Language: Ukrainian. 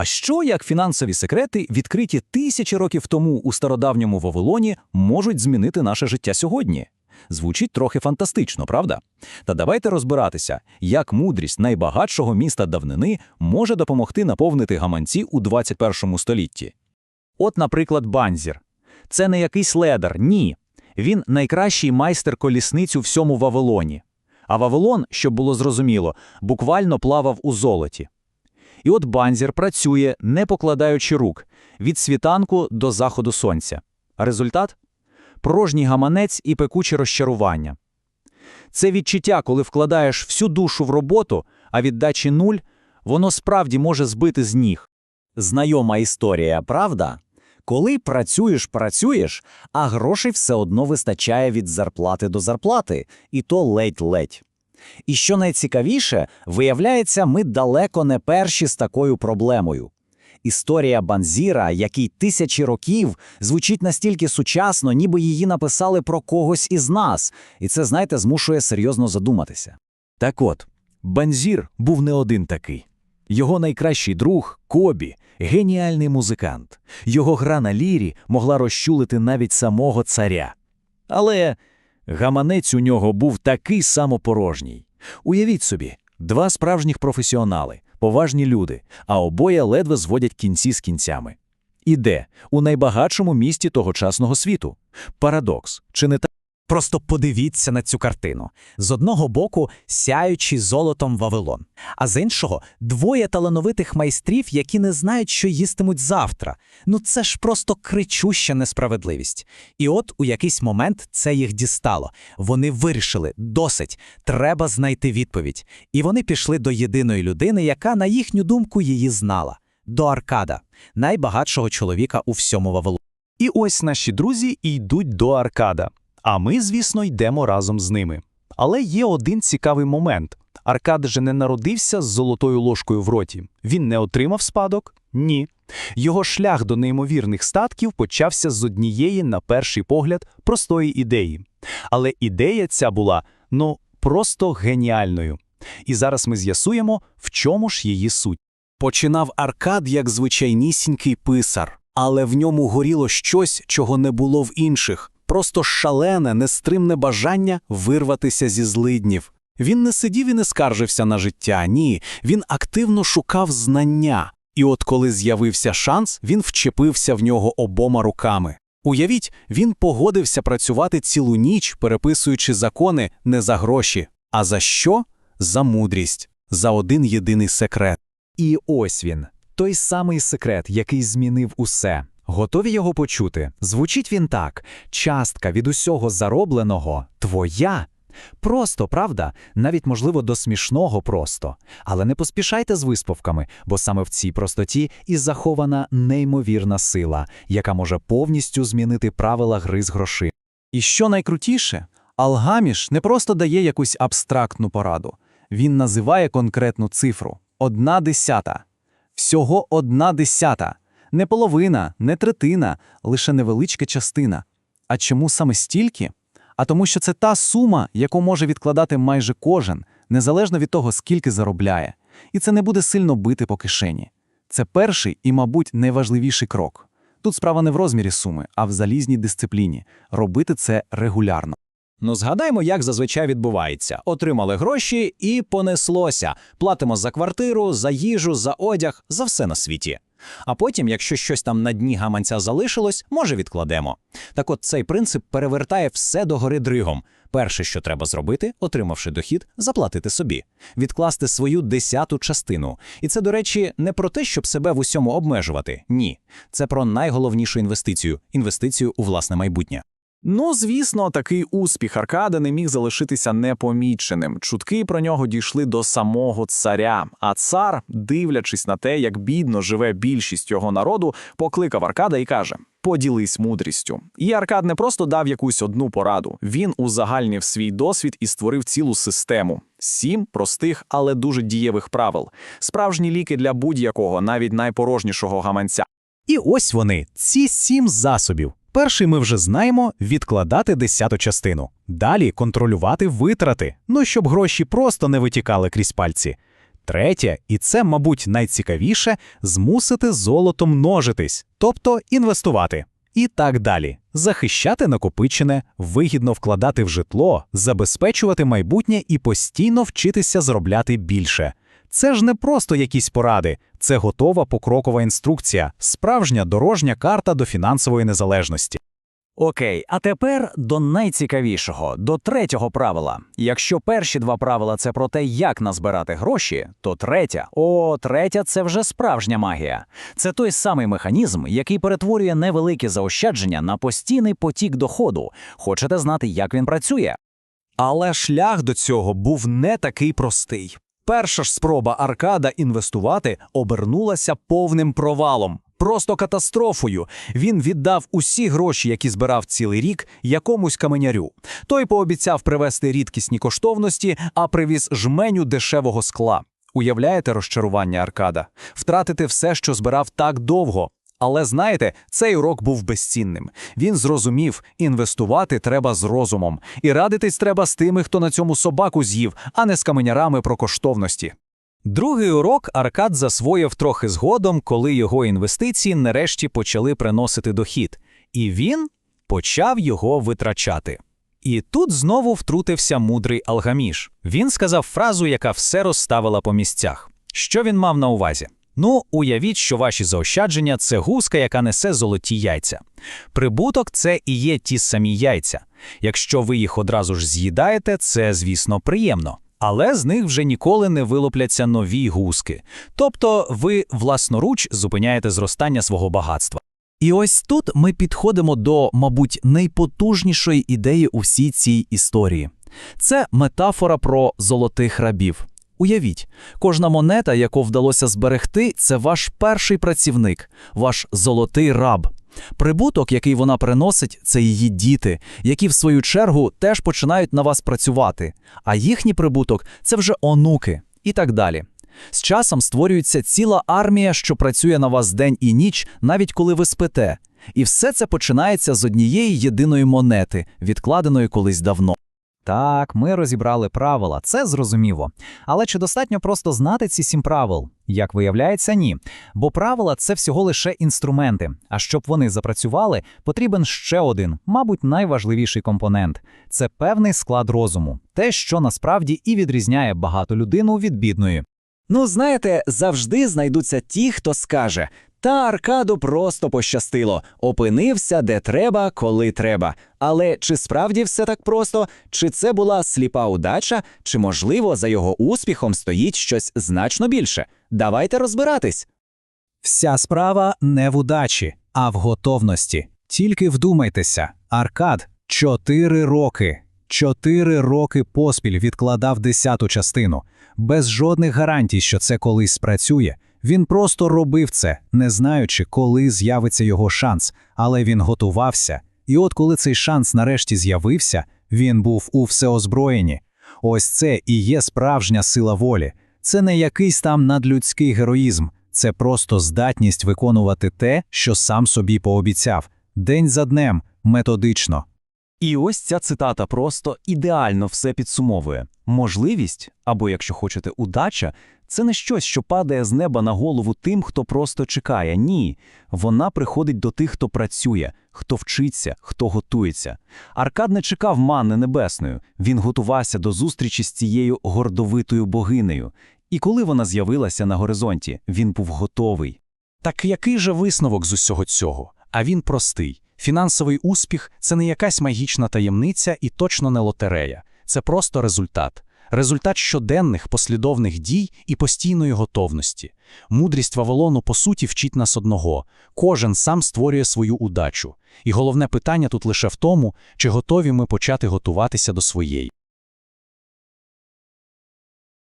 А що як фінансові секрети, відкриті тисячі років тому у стародавньому Вавилоні, можуть змінити наше життя сьогодні? Звучить трохи фантастично, правда? Та давайте розбиратися, як мудрість найбагатшого міста давнини може допомогти наповнити гаманці у 21 столітті. От, наприклад, Банзір. Це не якийсь ледар, ні. Він найкращий майстер колісниць у всьому Вавилоні. А Вавилон, щоб було зрозуміло, буквально плавав у золоті. І от Банзір працює, не покладаючи рук, від світанку до заходу сонця. Результат порожній гаманець і пекуче розчарування. Це відчуття, коли вкладаєш всю душу в роботу, а віддачі нуль, воно справді може збити з ніг. Знайома історія, правда? Коли працюєш, працюєш, а грошей все одно вистачає від зарплати до зарплати, і то ледь-ледь. І що найцікавіше, виявляється, ми далеко не перші з такою проблемою. Історія Банзіра, який тисячі років, звучить настільки сучасно, ніби її написали про когось із нас, і це, знаєте, змушує серйозно задуматися. Так от, Банзір був не один такий. Його найкращий друг Кобі геніальний музикант. Його гра на лірі могла розчулити навіть самого царя. Але гаманець у нього був такий самопорожній. Уявіть собі, два справжніх професіонали, поважні люди, а обоє ледве зводять кінці з кінцями. І де? У найбагатшому місті тогочасного світу. Парадокс, чи не так? Просто подивіться на цю картину. З одного боку сяючий золотом Вавилон, а з іншого двоє талановитих майстрів, які не знають, що їстимуть завтра. Ну це ж просто кричуща несправедливість. І от у якийсь момент це їх дістало. Вони вирішили досить, треба знайти відповідь. І вони пішли до єдиної людини, яка, на їхню думку, її знала до Аркада, найбагатшого чоловіка у всьому Вавилоні. І ось наші друзі йдуть до Аркада. А ми, звісно, йдемо разом з ними. Але є один цікавий момент. Аркад же не народився з золотою ложкою в роті. Він не отримав спадок? Ні. Його шлях до неймовірних статків почався з однієї, на перший погляд, простої ідеї. Але ідея ця була, ну, просто геніальною. І зараз ми з'ясуємо, в чому ж її суть. Починав Аркад як звичайнісінький писар, але в ньому горіло щось, чого не було в інших. Просто шалене, нестримне бажання вирватися зі злиднів. Він не сидів і не скаржився на життя, ні, він активно шукав знання. І от коли з'явився шанс, він вчепився в нього обома руками. Уявіть, він погодився працювати цілу ніч, переписуючи закони не за гроші, а за що? За мудрість, за один єдиний секрет. І ось він, той самий секрет, який змінив усе. Готові його почути? Звучить він так: частка від усього заробленого твоя. Просто, правда, навіть можливо до смішного просто. Але не поспішайте з висповками, бо саме в цій простоті і захована неймовірна сила, яка може повністю змінити правила гри з грошима. І що найкрутіше, Алгаміш не просто дає якусь абстрактну пораду, він називає конкретну цифру одна десята. Всього одна десята. Не половина, не третина, лише невеличка частина. А чому саме стільки? А тому, що це та сума, яку може відкладати майже кожен, незалежно від того, скільки заробляє. І це не буде сильно бити по кишені. Це перший і, мабуть, найважливіший крок. Тут справа не в розмірі суми, а в залізній дисципліні робити це регулярно. Ну, згадаймо, як зазвичай відбувається. Отримали гроші і понеслося. Платимо за квартиру, за їжу, за одяг, за все на світі. А потім, якщо щось там на дні гаманця залишилось, може відкладемо. Так от цей принцип перевертає все до гори дригом. Перше, що треба зробити, отримавши дохід, заплатити собі, відкласти свою десяту частину. І це, до речі, не про те, щоб себе в усьому обмежувати. Ні. Це про найголовнішу інвестицію інвестицію у власне майбутнє. Ну, звісно, такий успіх Аркада не міг залишитися непоміченим. Чутки про нього дійшли до самого царя. А цар, дивлячись на те, як бідно живе більшість його народу, покликав Аркада і каже: Поділись мудрістю. І Аркад не просто дав якусь одну пораду. Він узагальнив свій досвід і створив цілу систему. Сім простих, але дуже дієвих правил. Справжні ліки для будь-якого, навіть найпорожнішого гаманця. І ось вони, ці сім засобів. Перший ми вже знаємо відкладати десяту частину. Далі контролювати витрати, ну щоб гроші просто не витікали крізь пальці. Третє, і це, мабуть, найцікавіше, змусити золото множитись, тобто інвестувати. І так далі. Захищати накопичене, вигідно вкладати в житло, забезпечувати майбутнє і постійно вчитися зробляти більше. Це ж не просто якісь поради, це готова покрокова інструкція, справжня дорожня карта до фінансової незалежності. Окей, а тепер до найцікавішого, до третього правила. Якщо перші два правила це про те, як назбирати гроші, то третя, о, третя це вже справжня магія. Це той самий механізм, який перетворює невеликі заощадження на постійний потік доходу. Хочете знати, як він працює? Але шлях до цього був не такий простий. Перша ж спроба Аркада інвестувати обернулася повним провалом. Просто катастрофою. Він віддав усі гроші, які збирав цілий рік, якомусь каменярю. Той пообіцяв привезти рідкісні коштовності, а привіз жменю дешевого скла. Уявляєте розчарування Аркада? Втратити все, що збирав так довго. Але знаєте, цей урок був безцінним. Він зрозумів, інвестувати треба з розумом, і радитись треба з тими, хто на цьому собаку з'їв, а не з каменярами про коштовності. Другий урок Аркад засвоїв трохи згодом, коли його інвестиції нарешті почали приносити дохід, і він почав його витрачати. І тут знову втрутився мудрий Алгаміш. Він сказав фразу, яка все розставила по місцях. Що він мав на увазі? Ну, уявіть, що ваші заощадження це гуска, яка несе золоті яйця. Прибуток це і є ті самі яйця. Якщо ви їх одразу ж з'їдаєте, це, звісно, приємно. Але з них вже ніколи не вилупляться нові гуски. Тобто ви власноруч зупиняєте зростання свого багатства. І ось тут ми підходимо до, мабуть, найпотужнішої ідеї у всій цій історії. Це метафора про золотих рабів. Уявіть, кожна монета, яку вдалося зберегти, це ваш перший працівник, ваш золотий раб. Прибуток, який вона приносить, це її діти, які в свою чергу теж починають на вас працювати, а їхній прибуток це вже онуки і так далі. З часом створюється ціла армія, що працює на вас день і ніч, навіть коли ви спите. І все це починається з однієї єдиної монети, відкладеної колись давно. Так, ми розібрали правила, це зрозуміло. Але чи достатньо просто знати ці сім правил? Як виявляється, ні. Бо правила це всього лише інструменти. А щоб вони запрацювали, потрібен ще один, мабуть, найважливіший компонент це певний склад розуму, те, що насправді і відрізняє багату людину від бідної. Ну, знаєте, завжди знайдуться ті, хто скаже: та Аркаду просто пощастило, опинився де треба, коли треба. Але чи справді все так просто? Чи це була сліпа удача, чи, можливо, за його успіхом стоїть щось значно більше? Давайте розбиратись. Вся справа не в удачі, а в готовності. Тільки вдумайтеся, Аркад чотири роки, чотири роки поспіль відкладав десяту частину, без жодних гарантій, що це колись спрацює. Він просто робив це, не знаючи, коли з'явиться його шанс, але він готувався. І от коли цей шанс нарешті з'явився, він був у всеозброєнні. Ось це і є справжня сила волі. Це не якийсь там надлюдський героїзм, це просто здатність виконувати те, що сам собі пообіцяв, день за днем, методично. І ось ця цитата просто ідеально все підсумовує. Можливість, або, якщо хочете, удача, це не щось, що падає з неба на голову тим, хто просто чекає. Ні, вона приходить до тих, хто працює, хто вчиться, хто готується. Аркад не чекав манни небесною, він готувався до зустрічі з цією гордовитою богинею. І коли вона з'явилася на горизонті, він був готовий. Так який же висновок з усього цього? А він простий. Фінансовий успіх це не якась магічна таємниця і точно не лотерея. Це просто результат. Результат щоденних послідовних дій і постійної готовності. Мудрість Вавилону, по суті, вчить нас одного: кожен сам створює свою удачу. І головне питання тут лише в тому, чи готові ми почати готуватися до своєї.